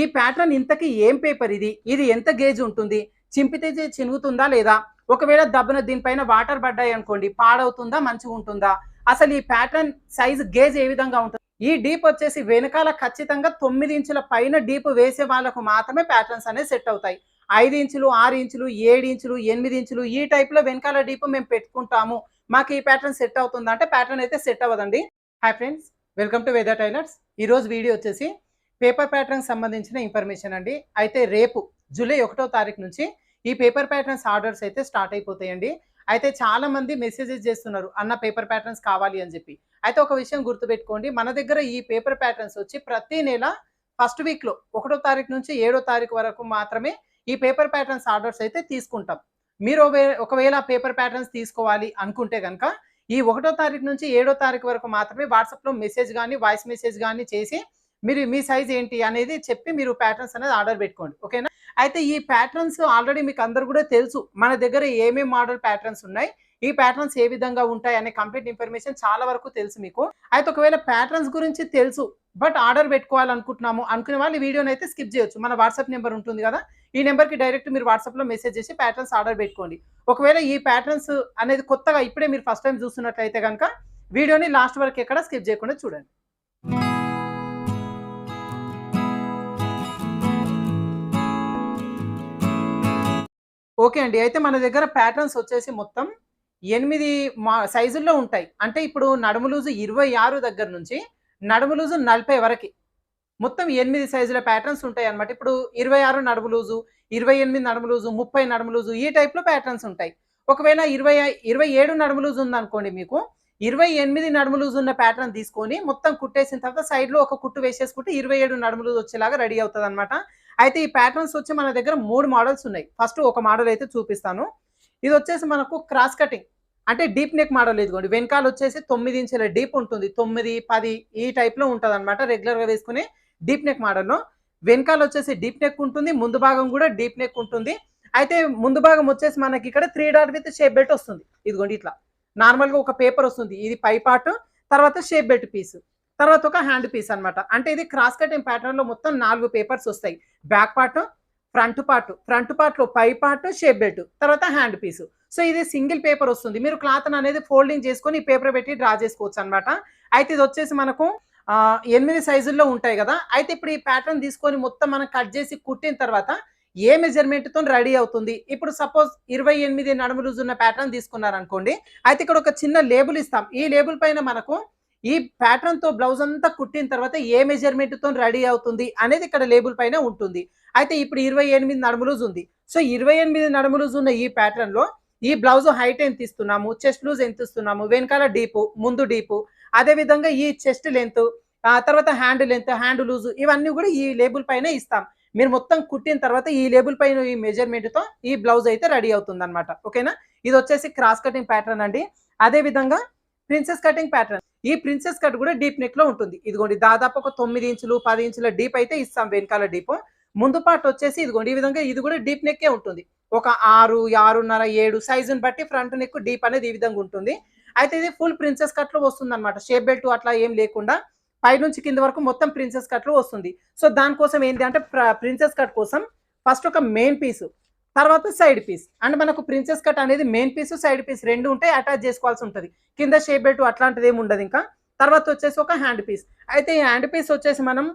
ఈ ప్యాటర్న్ ఇంతకి ఏం పేపర్ ఇది? ఇది ఎంత గేజ్ ఉంటుంది? చింపితే చినుగుతుందా లేదా? ఒకవేళ దబ్బున దీనిపైన వాటర్ పడ్డాయి అనుకోండి పాడవుతుందా? మంచిగా ఉంటుందా? అసలు ఈ ప్యాటర్న్ సైజ్ గేజ్ ఏ విధంగా ఉంటుంది? ఈ డీప్ వచ్చేసి వెనకాల ఖచ్చితంగా తొమ్మిది ఇంచుల పైన డీప్ వేసే వాళ్ళకు మాత్రమే ప్యాటర్న్స్ అనేవి సెట్ అవుతాయి. ఐదు ఇంచులు ఆరు ఇంచులు ఏడు ఇంచులు ఎనిమిది ఇంచులు ఈ టైప్లో వెనకాల డీప్ మేము పెట్టుకుంటాము. మాకు ఈ ప్యాటర్న్ సెట్ అవుతుందా అంటే ప్యాటర్న్ అయితే సెట్ అవ్వదండి. Hi friends welcome to weather tailors ఈ రోజు వీడియో వచ్చేసి పేపర్ ప్యాటర్న్ సంబంధించిన ఇన్ఫర్మేషన్ అండి. అయితే రేపు జూలై ఒకటో తారీఖు నుంచి ఈ పేపర్ ప్యాటర్న్స్ ఆర్డర్స్ అయితే స్టార్ట్ అయిపోతాయండి. అయితే చాలా మంది మెసేజెస్ చేస్తున్నారు అన్న పేపర్ ప్యాటర్న్స్ కావాలి అని చెప్పి. అయితే ఒక విషయం గుర్తుపెట్టుకోండి మన దగ్గర ఈ పేపర్ ప్యాటర్న్స్ వచ్చి ప్రతి నెల ఫస్ట్ వీక్లో ఒకటో తారీఖు నుంచి ఏడో తారీఖు వరకు మాత్రమే ఈ పేపర్ ప్యాటర్న్స్ ఆర్డర్స్ అయితే తీసుకుంటాం. మీరు ఒకవేళ పేపర్ ప్యాటర్న్స్ తీసుకోవాలి అనుకుంటే కనుక ఈ ఒకటో తారీఖు నుంచి ఏడో తారీఖు వరకు మాత్రమే వాట్సాప్లో మెసేజ్ కానీ వాయిస్ మెసేజ్ కానీ చేసి మీరు మీ సైజ్ ఏంటి అనేది చెప్పి మీరు ప్యాటర్న్స్ అనేది ఆర్డర్ పెట్టుకోండి ఓకేనా అయితే ఈ ప్యాటర్న్స్ ఆల్రెడీ మీకు అందరు కూడా తెలుసు. మన దగ్గర ఏమేమి మోడల్ ప్యాటర్న్స్ ఉన్నాయి ఈ ప్యాటర్న్స్ ఏ విధంగా ఉంటాయి అనే కంప్లీట్ ఇన్ఫర్మేషన్ చాలా వరకు తెలుసు మీకు. అయితే ఒకవేళ ప్యాటర్న్స్ గురించి తెలుసు బట్ ఆర్డర్ పెట్టుకోవాలనుకుంటున్నాము అనుకునే వాళ్ళు ఈ వీడియోని అయితే స్కిప్ చేయొచ్చు. మన వాట్సాప్ నెంబర్ ఉంటుంది కదా ఈ నెంబర్కి డైరెక్ట్ మీరు వాట్సాప్లో మెసేజ్ చేసి ప్యాటర్న్స్ ఆర్డర్ పెట్టుకోండి. ఒకవేళ ఈ ప్యాటర్న్స్ అనేది కొత్తగా ఇప్పుడే మీరు ఫస్ట్ టైం చూస్తున్నట్లయితే కనుక వీడియోని లాస్ట్ వరకు ఎక్కడ స్కిప్ చేయకుండా చూడండి. ఓకే అండి. అయితే మన దగ్గర ప్యాటర్న్స్ వచ్చేసి మొత్తం ఎనిమిది మా సైజుల్లో ఉంటాయి. అంటే ఇప్పుడు నడుము లూజు ఇరవై ఆరు దగ్గర నుంచి నడుము లూజు నలభై వరకు మొత్తం ఎనిమిది సైజుల ప్యాటర్న్స్ ఉంటాయి అన్నమాట ఇప్పుడు ఇరవై ఆరు నడుము లూజు ఇరవై ఎనిమిది నడుము లూజు ముప్పై నడుము లూజు ఈ టైప్లో ప్యాటర్న్స్ ఉంటాయి. ఒకవేళ ఇరవై ఇరవై ఏడు నడుము లూజు ఉందనుకోండి మీకు ఇరవై ఎనిమిది నడుము లూజు ఉన్న ప్యాటర్న్ తీసుకొని మొత్తం కుట్టేసిన తర్వాత సైడ్లో ఒక కుట్టు వేసేసుకుంటే ఇరవై ఏడు నడుము లూజు వచ్చేలాగా రెడీ అవుతుంది అనమాట అయితే ఈ ప్యాటర్న్స్ వచ్చి మన దగ్గర మూడు మోడల్స్ ఉన్నాయి. ఫస్ట్ ఒక మోడల్ అయితే చూపిస్తాను. ఇది వచ్చేసి మనకు క్రాస్ కటింగ్ అంటే డీప్ నెక్ మోడల్ ఇదిగోండి. వెనకాల వచ్చేసి తొమ్మిది ఇంచుల డీప్ ఉంటుంది. తొమ్మిది పది ఈ టైప్లో ఉంటుంది అనమాట రెగ్యులర్గా వేసుకునే డీప్ నెక్ మోడల్లో వెనకాల వచ్చేసి డీప్ నెక్ ఉంటుంది. ముందు భాగం కూడా డీప్ నెక్ ఉంటుంది. అయితే ముందు భాగం వచ్చేసి మనకి ఇక్కడ three dot with shape belt వస్తుంది. ఇదిగోండి ఇట్లా. నార్మల్గా ఒక పేపర్ వస్తుంది. ఇది పై పార్ట్ తర్వాత షేప్ బెల్ట్ పీస్ తర్వాత ఒక హ్యాండ్ పీస్ అన్నమాట. అంటే ఇది క్రాస్ కటింగ్ ప్యాటర్న్లో మొత్తం నాలుగు పేపర్స్ వస్తాయి. Back part front part front పార్ట్లో పై పార్ట్ షేప్ బెల్ట్ తర్వాత హ్యాండ్ పీస్ సో ఇది సింగిల్ పేపర్ వస్తుంది. మీరు క్లాత్ అనేది ఫోల్డింగ్ చేసుకొని పేపర్ పెట్టి డ్రా చేసుకోవచ్చు అనమాట అయితే ఇది వచ్చేసి మనకు ఎనిమిది సైజుల్లో ఉంటాయి కదా. అయితే ఇప్పుడు ఈ ప్యాటర్న్ తీసుకొని మొత్తం మనం కట్ చేసి కుట్టిన తర్వాత ఏ మెజర్మెంట్తో రెడీ అవుతుంది? ఇప్పుడు సపోజ్ ఇరవై ఎనిమిది నడుము లూజ్ ఉన్న ప్యాటర్న్ తీసుకున్నారనుకోండి. అయితే ఇక్కడ ఒక చిన్న లేబుల్ ఇస్తాం. ఈ లేబుల్ పైన మనకు ఈ ప్యాటర్న్తో బ్లౌజ్ అంతా కుట్టిన తర్వాత ఏ మెజర్మెంట్తో రెడీ అవుతుంది అనేది ఇక్కడ లేబుల్ పైన ఉంటుంది. అయితే ఇప్పుడు ఇరవై ఎనిమిది నడుములూజ్ ఉంది. సో ఇరవై ఎనిమిది నడుములూజ్ ఉన్న ఈ ప్యాటర్న్లో ఈ బ్లౌజ్ హైట్ ఎంత ఇస్తున్నాము చెస్ట్ లూజ్ ఎంత ఇస్తున్నాము? వెనకాల డీపు ముందు డీపు అదే విధంగా ఈ చెస్ట్ లెంత్ ఆ తర్వాత హ్యాండ్ లెంత్ హ్యాండ్ లూజ్ ఇవన్నీ కూడా ఈ లేబుల్ పైన ఇస్తాం. మీరు మొత్తం కుట్టిన తర్వాత ఈ లేబుల్ పైన ఈ మెజర్మెంట్తో ఈ బ్లౌజ్ అయితే రెడీ అవుతుంది అనమాట ఓకేనా? ఇది వచ్చేసి క్రాస్ కటింగ్ ప్యాటర్న్ అండి. అదే విధంగా ప్రిన్సెస్ కటింగ్ ప్యాటర్న్ ఈ ప్రిన్సెస్ కట్ కూడా డీప్ నెక్లో ఉంటుంది. ఇదిగోండి దాదాపు ఒక తొమ్మిది ఇంచులు పది ఇంచుల డీప్ అయితే ఇస్తాం వెనకాల డీప్. ముందు పార్ట్ వచ్చేసి ఇదిగోండి ఈ విధంగా ఇది కూడా డీప్ నెక్కే ఉంటుంది. ఒక ఆరు ఆరున్నర ఏడు సైజుని బట్టి ఫ్రంట్ నెక్ డీప్ అనేది ఈ విధంగా ఉంటుంది. అయితే ఇది ఫుల్ ప్రిన్సెస్ కట్లో వస్తుంది అనమాట షేప్ బెల్ట్ అట్లా ఏం లేకుండా పైనుంచి కింద వరకు మొత్తం ప్రిన్సెస్ కట్లో వస్తుంది. సో దానికోసం ఏంటి అంటే ప్రిన్సెస్ కట్ కోసం ఫస్ట్ ఒక మెయిన్ పీస్ తర్వాత సైడ్ పీస్ అండ్ మనకు ప్రిన్సెస్ కట్ అనేది మెయిన్ పీస్ సైడ్ పీస్ రెండు ఉంటాయి అటాచ్ చేసుకోవాల్సి ఉంటుంది. కింద షేప్ బెల్ట్ అట్లాంటిది ఏమి ఉండదు ఇంకా. తర్వాత వచ్చేసి ఒక హ్యాండ్ పీస్ అయితే ఈ హ్యాండ్ పీస్ వచ్చేసి మనం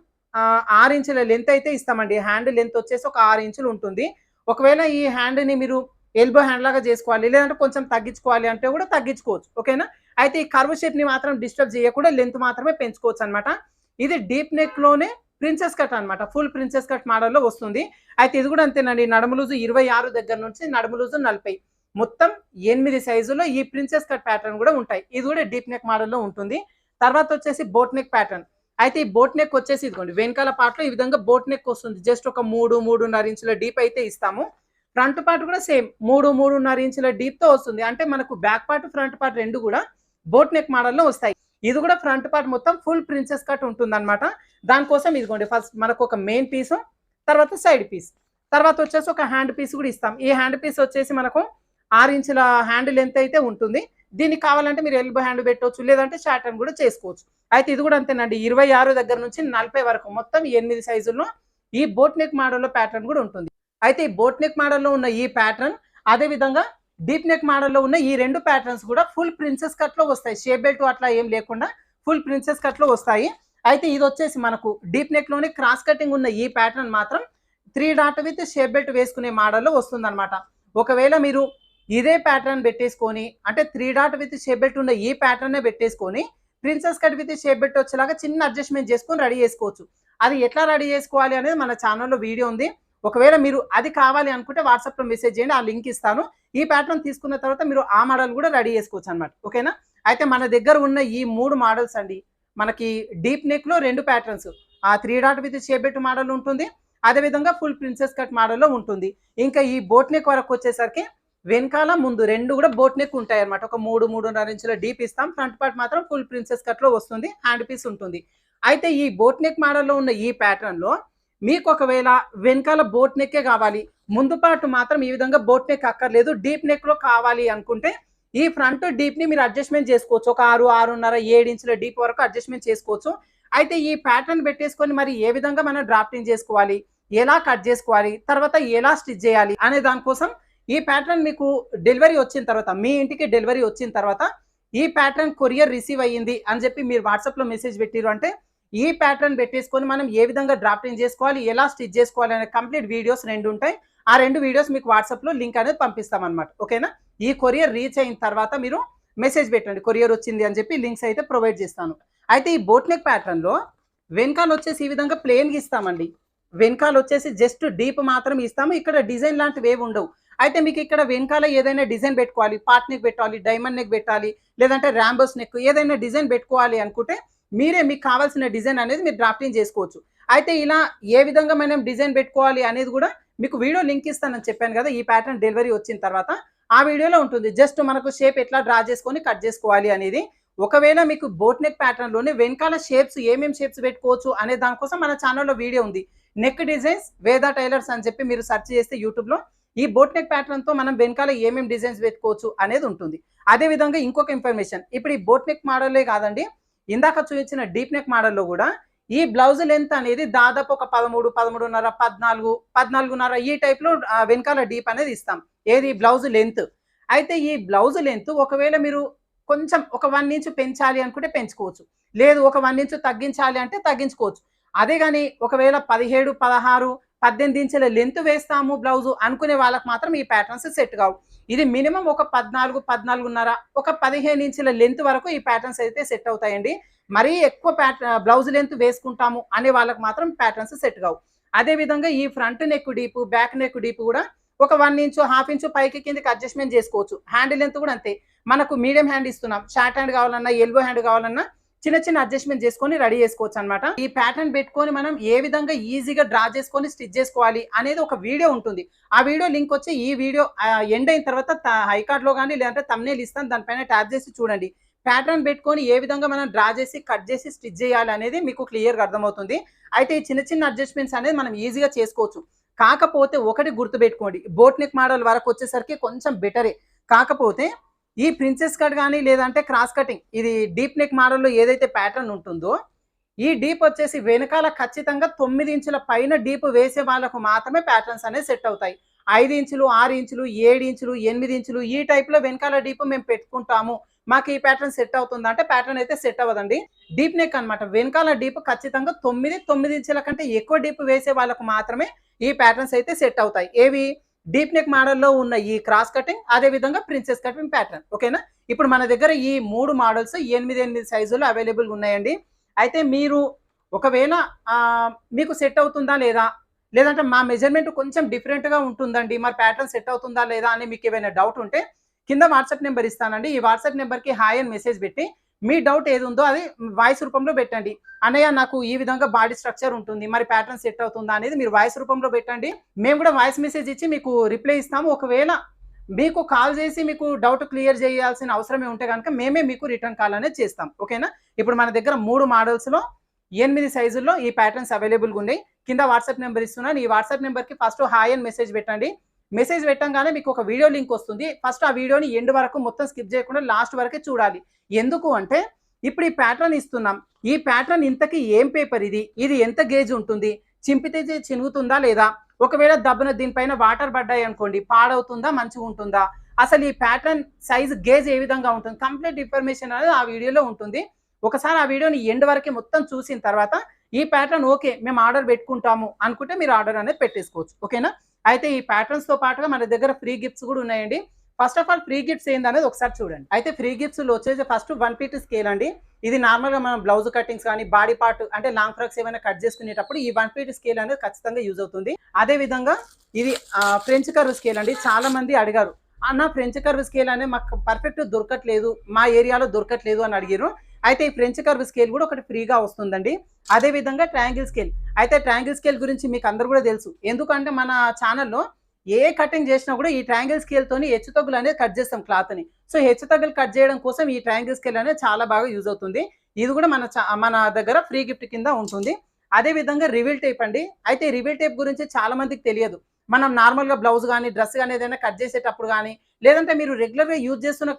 ఆరు ఇంచుల లెంత్ అయితే ఇస్తామండి. హ్యాండ్ లెంత్ వచ్చేసి ఒక ఆరు ఇంచులు ఉంటుంది. ఒకవేళ ఈ హ్యాండ్ని మీరు ఎల్బో హ్యాండ్ లాగా చేసుకోవాలి లేదంటే కొంచెం తగ్గించుకోవాలి అంటే కూడా తగ్గించుకోవచ్చు. ఓకేనా అయితే ఈ కర్వ్ షేప్ని మాత్రం డిస్టర్బ్ చేయకుండా లెంత్ మాత్రమే పెంచుకోవచ్చు అనమాట ఇది డీప్ నెక్లోనే ప్రిన్సెస్ కట్ అన్నమాట. ఫుల్ ప్రిన్సెస్ కట్ మోడల్లో వస్తుంది. అయితే ఇది కూడా అంతేనండి. నడుము లూజు ఇరవై ఆరు దగ్గర నుంచి నడుము లూజు నలభై. మొత్తం ఎనిమిది సైజులో ఈ ప్రిన్సెస్ కట్ ప్యాటర్న్ కూడా ఉంటాయి. ఇది కూడా డీప్ నెక్ మోడల్లో ఉంటుంది. తర్వాత వచ్చేసి బోట్ నెక్ ప్యాటర్న్. అయితే ఈ బోట్ నెక్ వచ్చేసి ఇదిగోండి. వెనకాల పాటలో ఈ విధంగా బోట్ నెక్ వస్తుంది. జస్ట్ ఒక మూడు మూడున్నర ఇంచుల డీప్ అయితే ఇస్తాము. ఫ్రంట్ పార్ట్ కూడా సేమ్ మూడు మూడున్నర ఇంచుల డీప్తో వస్తుంది. అంటే మనకు బ్యాక్ పార్ట్ ఫ్రంట్ పార్ట్ రెండు కూడా బోట్ నెక్ మోడల్లో వస్తాయి. ఇది కూడా ఫ్రంట్ పార్ట్ మొత్తం ఫుల్ ప్రిన్సెస్ కట్ ఉంటుంది అనమాట దానికోసం ఇదిగోండి. ఫస్ట్ మనకు ఒక మెయిన్ పీస్ తర్వాత సైడ్ పీస్ తర్వాత వచ్చేసి ఒక హ్యాండ్ పీస్ కూడా ఇస్తాం. ఈ హ్యాండ్ పీస్ వచ్చేసి మనకు ఆరు ఇంచుల హ్యాండ్ లెంత్ అయితే ఉంటుంది. దీనికి కావాలంటే మీరు ఎల్బో హ్యాండ్ పెట్టవచ్చు లేదంటే షార్ట్ కూడా చేసుకోవచ్చు. అయితే ఇది కూడా అంతేనండి. ఇరవై ఆరు దగ్గర నుంచి నలభై వరకు మొత్తం ఎనిమిది సైజుల్లో ఈ బోట్ నెక్ మోడల్లో ప్యాటర్న్ కూడా ఉంటుంది. అయితే ఈ బోట్ నెక్ మోడల్లో ఉన్న ఈ ప్యాటర్న్ అదే విధంగా డీప్ నెక్ మోడల్లో ఉన్న ఈ రెండు ప్యాటర్న్స్ కూడా ఫుల్ ప్రిన్సెస్ కట్లో వస్తాయి. షేప్ బెల్ట్ అట్లా ఏం లేకుండా ఫుల్ ప్రిన్సెస్ కట్లో వస్తాయి. అయితే ఇది వచ్చేసి మనకు డీప్ నెక్లోనే క్రాస్ కటింగ్ ఉన్న ఈ ప్యాటర్న్ మాత్రం three dot with shape belt వేసుకునే మోడల్లో వస్తుంది ఒకవేళ మీరు ఇదే ప్యాటర్న్ పెట్టేసుకొని అంటే three dot with shape belt ఉన్న ఈ ప్యాటర్నే పెట్టేసుకొని princess cut with shape belt వచ్చేలాగా చిన్న అడ్జస్ట్మెంట్ చేసుకొని రెడీ చేసుకోవచ్చు. అది ఎట్లా రెడీ చేసుకోవాలి అనేది మన ఛానల్లో వీడియో ఉంది. ఒకవేళ మీరు అది కావాలి అనుకుంటే వాట్సాప్లో మెసేజ్ చేయండి ఆ లింక్ ఇస్తాను. ఈ ప్యాటర్న్ తీసుకున్న తర్వాత మీరు ఆ మోడల్ కూడా రెడీ చేసుకోవచ్చు అనమాట ఓకేనా? అయితే మన దగ్గర ఉన్న ఈ మూడు మోడల్స్ అండి. మనకి డీప్ నెక్లో రెండు ప్యాటర్న్స్ ఆ three dot with shape belt model ఉంటుంది. అదేవిధంగా ఫుల్ ప్రిన్సెస్ కట్ మోడల్లో ఉంటుంది. ఇంకా ఈ బోట్ నెక్ వరకు వచ్చేసరికి వెనకాల ముందు రెండు కూడా బోట్ నెక్ ఉంటాయి అనమాట ఒక మూడు మూడున్నర ఇంచుల డీప్ ఇస్తాం. ఫ్రంట్ పార్ట్ మాత్రం ఫుల్ ప్రిన్సెస్ కట్లో వస్తుంది. హ్యాండ్ పీస్ ఉంటుంది. అయితే ఈ బోట్ నెక్ మోడల్లో ఉన్న ఈ ప్యాటర్న్లో మీకు ఒకవేళ వెనకాల బోట్ నెక్కే కావాలి ముందు పాటు మాత్రం ఈ విధంగా బోట్ నెక్ అక్కర్లేదు. డీప్ నెక్లో కావాలి అనుకుంటే ఈ ఫ్రంట్ డీప్ని మీరు అడ్జస్ట్మెంట్ చేసుకోవచ్చు. ఒక ఆరు ఆరున్నర ఏడు ఇంచుల డీప్ వరకు అడ్జస్ట్మెంట్ చేసుకోవచ్చు. అయితే ఈ ప్యాటర్న్ పెట్టేసుకొని మరి ఏ విధంగా మనం డ్రాఫ్టింగ్ చేసుకోవాలి? ఎలా కట్ చేసుకోవాలి? తర్వాత ఎలా స్టిచ్ చేయాలి? అనే దానికోసం ఈ ప్యాటర్న్ మీకు డెలివరీ వచ్చిన తర్వాత మీ ఇంటికి డెలివరీ వచ్చిన తర్వాత ఈ ప్యాటర్న్ కొరియర్ రిసీవ్ అయ్యింది అని చెప్పి మీరు వాట్సాప్లో మెసేజ్ పెట్టిరు అంటే ఈ ప్యాటర్న్ పెట్టేసుకొని మనం ఏ విధంగా డ్రాఫ్టింగ్ చేసుకోవాలి? ఎలా స్టిచ్ చేసుకోవాలి? అనే కంప్లీట్ వీడియోస్ రెండు ఉంటాయి. ఆ రెండు వీడియోస్ మీకు వాట్సాప్లో లింక్ అనేది పంపిస్తాం అనమాట ఓకేనా? ఈ కొరియర్ రీచ్ అయిన తర్వాత మీరు మెసేజ్ పెట్టండి. కొరియర్ వచ్చింది అని చెప్పి లింక్స్ అయితే ప్రొవైడ్ చేస్తాను. అయితే ఈ బోట్ నెక్ ప్యాటర్న్లో వెనకాల వచ్చేసి ఈ విధంగా ప్లేన్గా ఇస్తామండి. వెనకాల వచ్చేసి జస్ట్ డీప్ మాత్రం ఇస్తాము. ఇక్కడ డిజైన్ లాంటివి ఏవి ఉండవు. అయితే మీకు ఇక్కడ వెనకాల ఏదైనా డిజైన్ పెట్టుకోవాలి. పార్ట్ నెక్ పెట్టాలి డైమండ్ నెక్ పెట్టాలి లేదంటే ర్యాంబోస్ నెక్ ఏదైనా డిజైన్ పెట్టుకోవాలి అనుకుంటే మీరే మీకు కావాల్సిన డిజైన్ అనేది మీరు డ్రాఫ్టింగ్ చేసుకోవచ్చు. అయితే ఇలా ఏ విధంగా మనం డిజైన్ పెట్టుకోవాలి అనేది కూడా మీకు వీడియో లింక్ ఇస్తానని చెప్పాను కదా. ఈ ప్యాటర్న్ డెలివరీ వచ్చిన తర్వాత ఆ వీడియోలో ఉంటుంది. జస్ట్ మనకు షేప్ ఎట్లా డ్రా చేసుకొని కట్ చేసుకోవాలి అనేది. ఒకవేళ మీకు బోట్ నెక్ ప్యాటర్న్లోనే వెనకాల షేప్స్ ఏమేమి షేప్స్ పెట్టుకోవచ్చు అనే దానికోసం మన ఛానల్లో వీడియో ఉంది. నెక్ డిజైన్స్ వేదా టైలర్స్ అని చెప్పి మీరు సెర్చ్ చేస్తే యూట్యూబ్లో ఈ బోట్ నెక్ ప్యాటర్న్తో మనం వెనకాల ఏమేమి డిజైన్స్ పెట్టుకోవచ్చు అనేది ఉంటుంది. అదే విధంగా ఇంకొక ఇన్ఫర్మేషన్ ఇప్పుడు ఈ బోట్ నెక్ మోడలే కాదండి. ఇందాక చూపించిన డీప్ నెక్ మోడల్లో కూడా ఈ బ్లౌజ్ లెంత్ అనేది దాదాపు ఒక పదమూడు పదమూడున్నర పద్నాలుగు పద్నాలుగున్నర ఈ టైప్లో వెనకాల డీప్ అనేది ఇస్తాం. ఏది? Blouse length. అయితే ఈ బ్లౌజ్ లెంత్ ఒకవేళ మీరు కొంచెం ఒక వన్ ఇంచు పెంచాలి అనుకుంటే పెంచుకోవచ్చు. లేదు ఒక వన్ ఇంచు తగ్గించాలి అంటే తగ్గించుకోవచ్చు. అదే కానీ ఒకవేళ పదిహేడు పదహారు పద్దెనిమిది ఇంచుల లెంత్ వేస్తాము బ్లౌజ్ అనుకునే వాళ్ళకి మాత్రం ఈ ప్యాటర్న్స్ సెట్ కావు. ఇది మినిమం ఒక పద్నాలుగు పద్నాలుగున్నర ఒక పదిహేను ఇంచుల లెంత్ వరకు ఈ ప్యాటర్న్స్ అయితే సెట్ అవుతాయండి. మరీ ఎక్కువ ప్యాట బ్లౌజ్ లెంత్ వేసుకుంటాము అనే వాళ్ళకి మాత్రం ప్యాటర్న్స్ సెట్ కావు. అదే విధంగా ఈ front neck deep back neck deep కూడా ఒక వన్ ఇంచు హాఫ్ ఇంచు పైకి కిందకి అడ్జస్ట్మెంట్ చేసుకోవచ్చు. హ్యాండ్ లెంత్ కూడా అంతే. మనకు మీడియం హ్యాండ్ ఇస్తున్నాం. షార్ట్ హ్యాండ్ కావాలన్నా ఎల్బో హ్యాండ్ కావాలన్నా చిన్న చిన్న అడ్జస్ట్మెంట్ చేసుకొని రెడీ చేసుకోవచ్చు అనమాట ఈ ప్యాటర్న్ పెట్టుకొని మనం ఏ విధంగా ఈజీగా డ్రా చేసుకొని స్టిచ్ చేసుకోవాలి అనేది ఒక వీడియో ఉంటుంది. ఆ వీడియో లింక్ వచ్చి ఈ వీడియో ఎండ్ అయిన తర్వాత హైకార్డ్లో కానీ లేదంటే తమ్నేలు ఇస్తాను. దానిపైన ట్యాప్ చేసి చూడండి. ప్యాటర్న్ పెట్టుకొని ఏ విధంగా మనం డ్రా చేసి కట్ చేసి స్టిచ్ చేయాలి అనేది మీకు క్లియర్గా అర్థమవుతుంది. అయితే ఈ చిన్న చిన్న అడ్జస్ట్మెంట్స్ అనేది మనం ఈజీగా చేసుకోవచ్చు. కాకపోతే ఒకటి గుర్తుపెట్టుకోండి. బోట్ నెక్ మోడల్ వరకు వచ్చేసరికి కొంచెం బెటరే. కాకపోతే ఈ ప్రిన్సెస్ కట్ కానీ లేదంటే క్రాస్ కటింగ్ ఇది డీప్ నెక్ మోడల్లో ఏదైతే ప్యాటర్న్ ఉంటుందో ఈ డీప్ వచ్చేసి వెనకాల ఖచ్చితంగా తొమ్మిది ఇంచుల పైన డీప్ వేసే వాళ్ళకు మాత్రమే ప్యాటర్న్స్ అనేవి సెట్ అవుతాయి. ఐదు ఇంచులు ఆరు ఇంచులు ఏడు ఇంచులు ఎనిమిది ఇంచులు ఈ టైప్లో వెనకాల డీప్ మేము పెట్టుకుంటాము. మాకు ఈ ప్యాటర్న్ సెట్ అవుతుంది అంటే ప్యాటర్న్ అయితే సెట్ అవ్వదండి. డీప్ నెక్ అన్నమాట. వెనకాల డీప్ ఖచ్చితంగా తొమ్మిది తొమ్మిది ఇంచుల కంటే ఎక్కువ డీప్ వేసే వాళ్ళకు మాత్రమే ఈ ప్యాటర్న్స్ అయితే సెట్ అవుతాయి. ఏవి? డీప్ నెక్ మోడల్లో ఉన్న ఈ క్రాస్ కటింగ్ అదే విధంగా ప్రిన్సెస్ కటింగ్ ప్యాటర్న్ ఓకేనా ఇప్పుడు మన దగ్గర ఈ మూడు మోడల్స్ ఎనిమిది ఎనిమిది సైజులు అవైలబుల్ ఉన్నాయండి. అయితే మీరు ఒకవేళ మీకు సెట్ అవుతుందా లేదా? లేదంటే మా మెజర్మెంట్ కొంచెం డిఫరెంట్గా ఉంటుందండి. మరి ప్యాటర్న్ సెట్ అవుతుందా లేదా అని మీకు ఏమైనా డౌట్ ఉంటే కింద వాట్సాప్ నెంబర్ ఇస్తానండి. ఈ వాట్సాప్ నెంబర్కి హాయ్ అని మెసేజ్ పెట్టి మీ డౌట్ ఏది ఉందో అది వాయిస్ రూపంలో పెట్టండి. అన్నయ్య నాకు ఈ విధంగా బాడీ స్ట్రక్చర్ ఉంటుంది. మరి ప్యాటర్న్ సెట్ అవుతుందా అనేది మీరు వాయిస్ రూపంలో పెట్టండి. మేము కూడా వాయిస్ మెసేజ్ ఇచ్చి మీకు రిప్లై ఇస్తాము. ఒకవేళ మీకు కాల్ చేసి మీకు డౌట్ క్లియర్ చేయాల్సిన అవసరమే ఉంటే కనుక మేమే మీకు రిటర్న్ కాల్ అనేది చేస్తాం. ఓకేనా? ఇప్పుడు మన దగ్గర మూడు మోడల్స్లో ఎనిమిది సైజుల్లో ఈ ప్యాటర్న్స్ అవైలబుల్గా ఉన్నాయి. కింద వాట్సాప్ నెంబర్ ఇస్తున్నాను. ఈ వాట్సాప్ నెంబర్కి ఫస్ట్ హాయ్ అని మెసేజ్ పెట్టండి. మెసేజ్ పెట్టంగానే మీకు ఒక వీడియో లింక్ వస్తుంది. ఫస్ట్ ఆ వీడియోని ఎండ్ వరకు మొత్తం స్కిప్ చేయకుండా లాస్ట్ వరకే చూడాలి. ఎందుకు అంటే ఇప్పుడు ఈ ప్యాటర్న్ ఇస్తున్నాం. ఈ ప్యాటర్న్ ఇంతకీ ఏం పేపర్ ఇది? ఇది ఎంత గేజ్ ఉంటుంది? చింపితే చినుగుతుందా లేదా? ఒకవేళ దబ్బున దీనిపైన వాటర్ పడ్డాయి అనుకోండి పాడవుతుందా? మంచిగా ఉంటుందా? అసలు ఈ ప్యాటర్న్ సైజ్ గేజ్ ఏ విధంగా ఉంటుంది? కంప్లీట్ ఇన్ఫర్మేషన్ అనేది ఆ వీడియోలో ఉంటుంది. ఒకసారి ఆ వీడియోని ఎండ్ వరకు మొత్తం చూసిన తర్వాత ఈ ప్యాటర్న్ ఓకే మేము ఆర్డర్ పెట్టుకుంటాము అనుకుంటే మీరు ఆర్డర్ అనేది పెట్టేసుకోవచ్చు. ఓకేనా? అయితే ఈ ప్యాటర్న్స్తో పాటుగా మన దగ్గర ఫ్రీ గిఫ్ట్స్ కూడా ఉన్నాయండి. First of all free gifts ఏందనేది ఒకసారి చూడండి. అయితే ఫ్రీ గిఫ్ట్స్ వచ్చేసి ఫస్ట్ వన్ ఫీట్ స్కేల్ అండి. ఇది నార్మల్గా మనం బ్లౌజ్ కటింగ్స్ కానీ బాడీ పార్ట్ అంటే లాంగ్ ఫ్రాక్స్ ఏమైనా కట్ చేసుకునేటప్పుడు ఈ వన్ ఫీట్ స్కేల్ అనేది ఖచ్చితంగా యూజ్ అవుతుంది. అదే విధంగా ఇది ఫ్రెంచ్ కర్వ్ స్కేల్ అండి. చాలా మంది అడిగారు అన్న ఫ్రెంచ్ కర్వ్ స్కేల్ అనేది మాకు పర్ఫెక్ట్ దొరకట్లేదు మా ఏరియాలో దొరకట్లేదు అని అడిగారు అయితే ఈ ఫ్రెంచ్ కర్వ్ స్కేల్ కూడా ఒకటి ఫ్రీగా వస్తుందండి. అదే విధంగా ట్రయాంగిల్ స్కేల్ అయితే ట్రయాంగిల్ స్కేల్ గురించి మీకు అందరు కూడా తెలుసు. ఎందుకంటే మన ఛానల్లో ఏ కటింగ్ చేసినా కూడా ఈ ట్రయాంగిల్ స్కేల్తోని హెచ్చు తగ్గులు అనేది కట్ చేస్తాం క్లాత్ని సో హెచ్చు తగ్గులు కట్ చేయడం కోసం ఈ ట్రయాంగిల్ స్కేల్ అనేది చాలా బాగా యూజ్ అవుతుంది. ఇది కూడా మన చా- మన దగ్గర ఫ్రీ గిఫ్ట్ కింద ఉంటుంది. అదే విధంగా రివీల్ టేప్ అండి. అయితే రివీల్ టేప్ గురించి చాలా మందికి తెలియదు. మనం నార్మల్గా బ్లౌజ్ కానీ డ్రెస్ కానీ ఏదైనా కట్ చేసేటప్పుడు కానీ లేదంటే మీరు రెగ్యులర్గా యూజ్ చేస్తున్న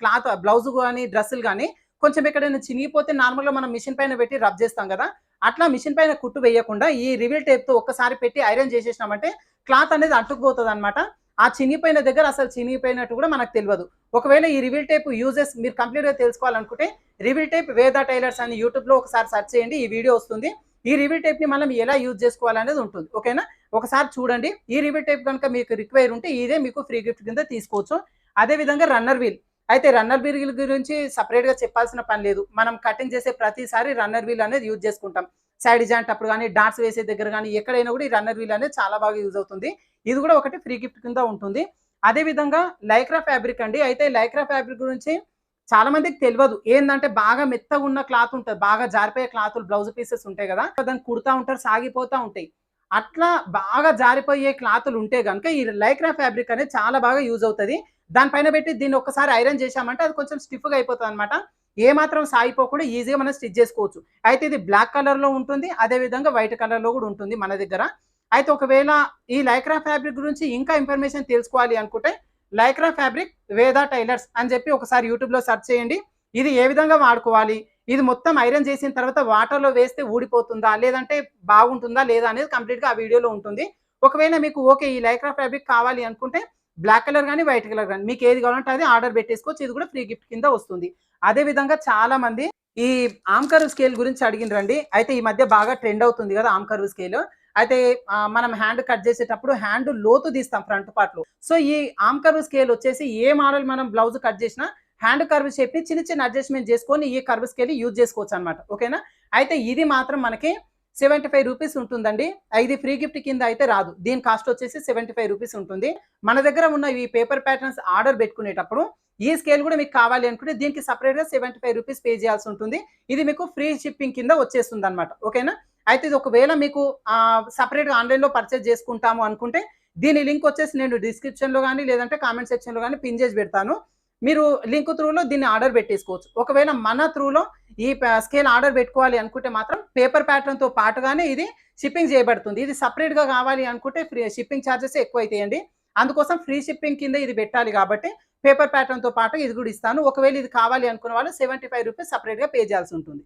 క్లాత్ బ్లౌజ్ కానీ డ్రెస్సులు కానీ కొంచెం ఎక్కడైనా చినిగిపోతే నార్మల్గా మనం మిషన్ పైన పెట్టి రబ్ చేస్తాం కదా అట్లా మిషన్ పైన కుట్టు వేయకుండా ఈ రివిల్ టేప్తో ఒక్కసారి పెట్టి ఐరన్ చేసేసినామంటే క్లాత్ అనేది అంటుకుపోతుంది అనమాట ఆ చినిగిపోయిన దగ్గర అసలు చినిగిపోయినట్టు కూడా మనకు తెలియదు. ఒకవేళ ఈ రివిల్ టేప్ యూజెస్ మీరు కంప్లీట్గా తెలుసుకోవాలనుకుంటే రివిల్ టేప్ వేదా టైలర్స్ అని యూట్యూబ్లో ఒకసారి సెర్చ్ చేయండి ఈ వీడియో వస్తుంది. ఈ రివిల్ టేప్ని మనం ఎలా యూజ్ చేసుకోవాలనేది ఉంటుంది. ఓకేనా? ఒకసారి చూడండి. ఈ రివీల్ టైప్ కనుక మీకు రిక్వైర్ ఉంటే ఇదే మీకు ఫ్రీ గిఫ్ట్ కింద తీసుకోవచ్చు. అదే విధంగా రన్నర్ వీల్ అయితే రన్నర్ వీల్ గురించి సపరేట్గా చెప్పాల్సిన పని లేదు. మనం కటింగ్ చేసే ప్రతిసారి రన్నర్ వీల్ అనేది యూజ్ చేసుకుంటాం. సైడ్ జాయింట్ అప్పుడు కానీ డాట్స్ వేసే దగ్గర కానీ ఎక్కడైనా కూడా ఈ రన్నర్ వీల్ అనేది చాలా బాగా యూజ్ అవుతుంది. ఇది కూడా ఒకటి ఫ్రీ గిఫ్ట్ కింద ఉంటుంది. అదే విధంగా లైక్రా ఫ్యాబ్రిక్ అండి. అయితే లైక్రా ఫ్యాబ్రిక్ గురించి చాలా మందికి తెలియదు. ఏంటంటే బాగా మెత్తగా ఉన్న క్లాత్ ఉంటుంది. బాగా జారిపోయే క్లాతులు బ్లౌజ్ పీసెస్ ఉంటాయి కదా. దాన్ని కుడతా ఉంటారు సాగిపోతా ఉంటాయి. అట్లా బాగా జారిపోయే క్లాతులు ఉంటే కనుక ఈ లైక్రా ఫ్యాబ్రిక్ అనేది చాలా బాగా యూజ్ అవుతుంది. దానిపైన పెట్టి దీన్ని ఒక్కసారి ఐరన్ చేశామంటే అది కొంచెం స్టిఫ్గా అయిపోతుంది అనమాట ఏ మాత్రం సాగిపోకుండా ఈజీగా మనం స్టిచ్ చేసుకోవచ్చు. అయితే ఇది బ్లాక్ కలర్లో ఉంటుంది అదే విధంగా వైట్ కలర్లో కూడా ఉంటుంది మన దగ్గర. అయితే ఒకవేళ ఈ లైక్రా ఫ్యాబ్రిక్ గురించి ఇంకా ఇన్ఫర్మేషన్ తెలుసుకోవాలి అనుకుంటే లైక్రా ఫ్యాబ్రిక్ వేదా టైలర్స్ అని చెప్పి ఒకసారి యూట్యూబ్లో సెర్చ్ చేయండి. ఇది ఏ విధంగా వాడుకోవాలి? ఇది మొత్తం ఐరన్ చేసిన తర్వాత వాటర్లో వేస్తే ఊడిపోతుందా? లేదంటే బాగుంటుందా? లేదా అనేది కంప్లీట్గా ఆ వీడియోలో ఉంటుంది. ఒకవేళ మీకు ఓకే ఈ లైక్రా ఫ్యాబ్రిక్ కావాలి అనుకుంటే బ్లాక్ కలర్ కానీ వైట్ కలర్ కానీ మీకు ఏది కావాలంటే అది ఆర్డర్ పెట్టేసుకోవచ్చు. ఇది కూడా ఫ్రీ గిఫ్ట్ కింద వస్తుంది. అదే విధంగా చాలా మంది ఈ ఆమ్కర్వ్ స్కేల్ గురించి అడిగినరండి. అయితే ఈ మధ్య బాగా ట్రెండ్ అవుతుంది కదా ఆమ్కర్వ్ స్కేల్ అయితే మనం హ్యాండ్ కట్ చేసేటప్పుడు హ్యాండ్ లోతు తీస్తాం ఫ్రంట్ పార్ట్లో సో ఈ ఆమ్కర్వ్ స్కేల్ వచ్చేసి ఏ మోడల్ మనం బ్లౌజ్ కట్ చేసినా హ్యాండ్ కర్వ్ చెప్పి చిన్న చిన్న అడ్జస్ట్మెంట్ చేసుకొని ఈ కర్వ్స్కి వెళ్ళి యూజ్ చేసుకోవచ్చు అనమాట ఓకేనా? అయితే ఇది మాత్రం మనకి సెవెంటీ ఫైవ్ రూపీస్ ఉంటుందండి. ఇది ఫ్రీ గిఫ్ట్ కింద అయితే రాదు. దీని కాస్ట్ వచ్చేసి సెవెంటీ ఫైవ్ రూపీస్ ఉంటుంది. మన దగ్గర ఉన్న ఈ పేపర్ ప్యాటర్న్స్ ఆర్డర్ పెట్టుకునేటప్పుడు ఈ స్కేల్ కూడా మీకు కావాలి అనుకుంటే దీనికి సపరేట్గా సెవెంటీ ఫైవ్ రూపీస్ పే చేయాల్సి ఉంటుంది. ఇది మీకు ఫ్రీ షిప్పింగ్ కింద వచ్చేస్తుంది అనమాట ఓకేనా? అయితే ఇది ఒకవేళ మీకు సపరేట్గా గా ఆన్లైన్లో పర్చేజ్ చేసుకుంటాము అనుకుంటే దీని లింక్ వచ్చేసి నేను డిస్క్రిప్షన్లో కానీ లేదంటే కామెంట్ సెక్షన్లో కానీ పిన్ చేసి పెడతాను. మీరు లింక్ త్రూలో దీన్ని ఆర్డర్ పెట్టేసుకోవచ్చు. ఒకవేళ మన త్రూలో ఈ స్కేల్ ఆర్డర్ పెట్టుకోవాలి అనుకుంటే మాత్రం పేపర్ ప్యాటర్న్తో పాటుగానే ఇది షిప్పింగ్ చేయబడుతుంది. ఇది సపరేట్గా కావాలి అనుకుంటే ఫ్రీ షిప్పింగ్ ఛార్జెస్ ఎక్కువ అవుతాయండి అందుకోసం ఫ్రీ షిప్పింగ్ కింద ఇది పెట్టాలి కాబట్టి పేపర్ ప్యాటర్న్తో పాటు ఇది కూడా ఇస్తాను. ఒకవేళ ఇది కావాలి అనుకున్న వాళ్ళు సెవెంటీ ఫైవ్ రూపీస్ సపరేట్గా పే చేయాల్సి ఉంటుంది.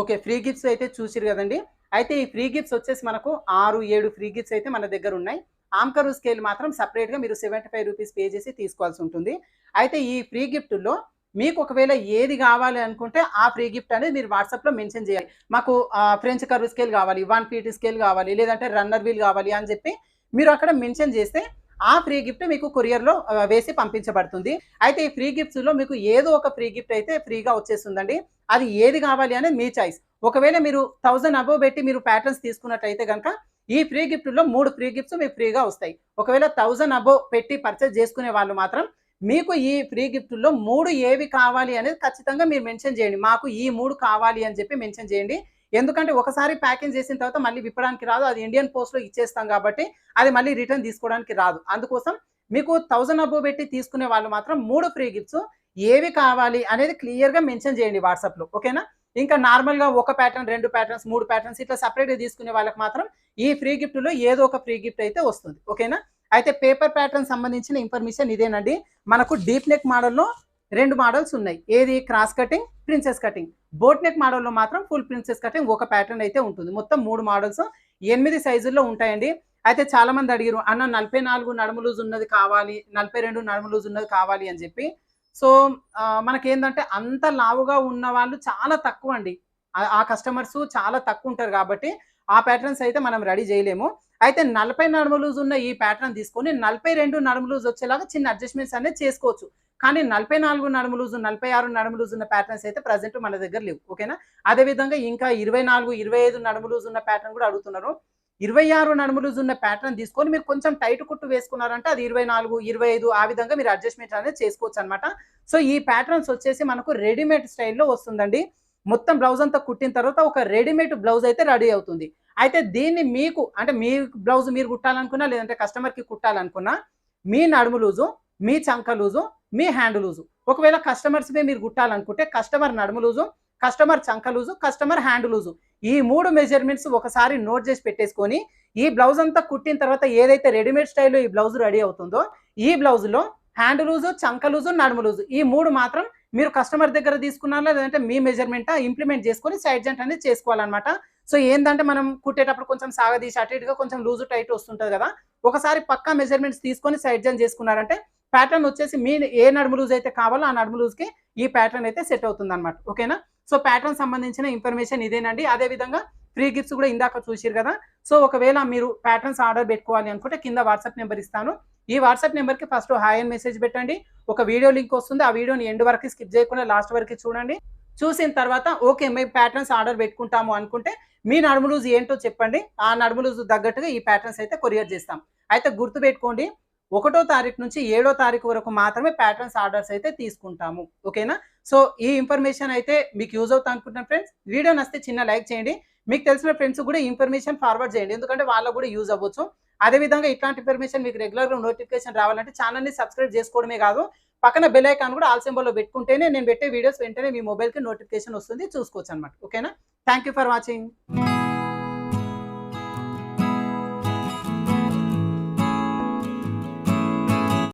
ఓకే ఫ్రీ గిఫ్ట్స్ అయితే చూసిరు కదండి. అయితే ఈ ఫ్రీ గిఫ్ట్స్ వచ్చేసి మనకు ఆరు ఏడు ఫ్రీ గిఫ్ట్స్ అయితే మన దగ్గర ఉన్నాయి. ఆమ్కరు స్కేల్ మాత్రం సపరేట్గా మీరు సెవెంటీ ఫైవ్ రూపీస్ పే చేసి తీసుకోవాల్సి ఉంటుంది. అయితే ఈ ఫ్రీ గిఫ్ట్లో మీకు ఒకవేళ ఏది కావాలి అనుకుంటే ఆ ఫ్రీ గిఫ్ట్ అనేది మీరు వాట్సాప్లో మెన్షన్ చేయాలి. మాకు ఫ్రెంచ్ కర్వ్ స్కేల్ కావాలి వన్ ఫీట్ స్కేల్ కావాలి లేదంటే రన్నర్ వీల్ కావాలి అని చెప్పి మీరు అక్కడ మెన్షన్ చేస్తే ఆ ఫ్రీ గిఫ్ట్ మీకు కొరియర్లో వేసి పంపించబడుతుంది. అయితే ఈ ఫ్రీ గిఫ్ట్స్లో మీకు ఏదో ఒక ఫ్రీ గిఫ్ట్ అయితే ఫ్రీగా వచ్చేస్తుందండి. అది ఏది కావాలి అనేది మీ చాయిస్. ఒకవేళ మీరు థౌజండ్ అబోవ్ పెట్టి మీరు ప్యాటర్న్స్ తీసుకున్నట్టయితే కనుక ఈ ఫ్రీ గిఫ్ట్లో మూడు ఫ్రీ గిఫ్ట్స్ మీకు ఫ్రీగా వస్తాయి. ఒకవేళ థౌజండ్ అబోవ్ పెట్టి పర్చేస్ చేసుకునే వాళ్ళు మాత్రం మీకు ఈ ఫ్రీ గిఫ్ట్లో మూడు ఏవి కావాలి అనేది ఖచ్చితంగా మీరు మెన్షన్ చేయండి. మాకు ఈ మూడు కావాలి అని చెప్పి మెన్షన్ చేయండి. ఎందుకంటే ఒకసారి ప్యాకింగ్ చేసిన తర్వాత మళ్ళీ విప్పడానికి రాదు. అది ఇండియన్ పోస్ట్లో ఇచ్చేస్తాం కాబట్టి అది మళ్ళీ రిటర్న్ తీసుకోవడానికి రాదు. అందుకోసం మీకు థౌజండ్ అబో పెట్టి తీసుకునే వాళ్ళు మాత్రం మూడు ఫ్రీ గిఫ్ట్స్ ఏవి కావాలి అనేది క్లియర్గా మెన్షన్ చేయండి వాట్సాప్లో. ఓకేనా? ఇంకా నార్మల్గా ఒక ప్యాటర్న్ రెండు ప్యాటర్న్స్ మూడు ప్యాటర్న్స్ ఇట్లా సపరేట్గా తీసుకునే వాళ్ళకి మాత్రం ఈ ఫ్రీ గిఫ్ట్లో ఏదో ఒక ఫ్రీ గిఫ్ట్ అయితే వస్తుంది. ఓకేనా? అయితే పేపర్ ప్యాటర్న్ సంబంధించిన ఇన్ఫర్మేషన్ ఇదేనండి. మనకు డీప్ నెక్ మోడల్లో రెండు మోడల్స్ ఉన్నాయి. ఏది? Cross cutting princess cutting boat neck మోడల్లో మాత్రం ఫుల్ ప్రిన్సెస్ కటింగ్ ఒక ప్యాటర్న్ అయితే ఉంటుంది. మొత్తం మూడు మోడల్స్ ఎనిమిది సైజుల్లో ఉంటాయండి. అయితే చాలా మంది అడిగారు అన్న నలభై నాలుగు నడుము లూజ్ ఉన్నది కావాలి నలభై రెండు నడుము లూజ్ ఉన్నది కావాలి అని చెప్పి. సో మనకేంటంటే అంత లావుగా ఉన్న వాళ్ళు చాలా తక్కువ అండి ఆ- కస్టమర్స్ చాలా తక్కువ ఉంటారు కాబట్టి ఆ ప్యాటర్న్స్ అయితే మనం రెడీ చేయలేము. అయితే నలభై నడుము లూజ్ ఉన్న ఈ ప్యాటర్న్ తీసుకొని నలభై రెండు నడుము లూజ్ వచ్చేలాగా చిన్న అడ్జస్ట్మెంట్స్ అనేది చేసుకోవచ్చు. కానీ నలభై నాలుగు నడుము లూజు నలభై ఆరు నడుము లూజ్ ఉన్న ప్యాటర్న్స్ అయితే ప్రజెంట్ మన దగ్గర లేవు. ఓకేనా? అదే విధంగా ఇంకా ఇరవై నాలుగు ఇరవై ఐదు నడుము లూజ్ ఉన్న ప్యాటర్న్ కూడా అడుగుతున్నారు. ఇరవై ఆరు నడుము లూజ్ ఉన్న ప్యాటర్న్ తీసుకొని మీరు కొంచెం టైట్ కుట్టు వేసుకున్నారంటే అది ఇరవై నాలుగు ఇరవై ఐదు ఆ విధంగా మీరు అడ్జస్ట్మెంట్ అనేది చేసుకోవచ్చు అనమాట సో ఈ ప్యాటర్న్స్ వచ్చేసి మనకు రెడీమేడ్ స్టైల్లో వస్తుందండి. మొత్తం బ్లౌజ్ అంతా కుట్టిన తర్వాత ఒక రెడీమేడ్ బ్లౌజ్ అయితే రెడీ అవుతుంది. అయితే దీన్ని మీకు అంటే మీ బ్లౌజ్ మీరు కుట్టాలనుకున్నా లేదంటే కస్టమర్కి కుట్టాలనుకున్నా మీ నడుము లూజు మీ చంక లూజు మీ హ్యాండ్ లూజు. ఒకవేళ కస్టమర్స్ మీరు కుట్టాలనుకుంటే కస్టమర్ నడుము లూజు కస్టమర్ చంక లూజు కస్టమర్ హ్యాండ్ లూజు. ఈ మూడు మెజర్మెంట్స్ ఒకసారి నోట్ చేసి పెట్టేసుకొని ఈ బ్లౌజ్ అంతా కుట్టిన తర్వాత ఏదైతే రెడీమేడ్ స్టైల్లో ఈ బ్లౌజ్ రెడీ అవుతుందో ఈ బ్లౌజ్లో హ్యాండ్ లూజు చంక లూజు నడుము లూజు ఈ మూడు మాత్రం మీరు కస్టమర్ దగ్గర తీసుకున్నారా లేదంటే మీ మెజర్మెంట్ ఇంప్లిమెంట్ చేసుకొని సైడ్ జంట్ అనేది చేసుకోవాలన్నమాట. సో ఏంటంటే మనం కుట్టేటప్పుడు కొంచెం సాగదీసి అటు ఇటుగా కొంచెం లూజు టైట్ వస్తుంటుంది కదా ఒకసారి పక్కా మెజర్మెంట్స్ తీసుకొని సైడ్ జంట్ చేసుకున్నారంటే ప్యాటర్న్ వచ్చేసి మీ ఏ నడుము లూజ్ అయితే కావాలో ఆ నడుము లూజ్కి ఈ ప్యాటర్న్ అయితే సెట్ అవుతుంది ఓకేనా? సో ప్యాటర్న్ సంబంధించిన ఇన్ఫర్మేషన్ ఇదేనండి. అదే విధంగా ఫ్రీ గిఫ్ట్స్ కూడా ఇందాక చూసిరు కదా. సో ఒకవేళ మీరు ప్యాటర్న్స్ ఆర్డర్ పెట్టుకోవాలి అనుకుంటే కింద వాట్సాప్ నెంబర్ ఇస్తాను. ఈ వాట్సాప్ నెంబర్కి ఫస్ట్ హాయ్ అని మెసేజ్ పెట్టండి. ఒక వీడియో లింక్ వస్తుంది. ఆ వీడియోని ఎండ్ వరకు స్కిప్ చేయకుండా లాస్ట్ వరకు చూడండి. చూసిన తర్వాత ఓకే మేము ప్యాటర్న్స్ ఆర్డర్ పెట్టుకుంటాము అనుకుంటే మీ నడుము లూజ్ ఏంటో చెప్పండి. ఆ నడుము లూజ్ తగ్గట్టుగా ఈ ప్యాటర్న్స్ అయితే కొరియర్ చేస్తాం. అయితే గుర్తుపెట్టుకోండి ఒకటో తారీఖు నుంచి ఏడో తారీఖు వరకు మాత్రమే ప్యాటర్న్స్ ఆర్డర్స్ అయితే తీసుకుంటాము. ఓకేనా? సో ఈ ఇన్ఫర్మేషన్ అయితే మీకు యూజ్ అవుతా అనుకుంటున్నాను ఫ్రెండ్స్ వీడియో నస్తే చిన్న లైక్ చేయండి. మీకు తెలిసిన ఫ్రెండ్స్ కూడా ఇన్ఫర్మేషన్ ఫార్వర్డ్ చేయండి. ఎందుకంటే వాళ్ళకు కూడా యూజ్ అవ్వచ్చు. అదేవిధంగా ఇట్లాంటి ఇన్ఫర్మేషన్ మీకు రెగ్యులర్గా నోటిఫికేషన్ రావాలంటే ఛానల్ని సబ్స్క్రైబ్ చేసుకోవడమే కాదు పక్కన బెల్ ఐకాన్ కూడా ఆల్ సింబల్లో పెట్టుకుంటేనే నేను పెట్టే వీడియోస్ వెంటనే మీ మొబైల్కి నోటిఫికేషన్ వస్తుంది. చూసుకోవచ్చు అనమాట ఓకేనా థ్యాంక్ యూ ఫర్ వాచింగ్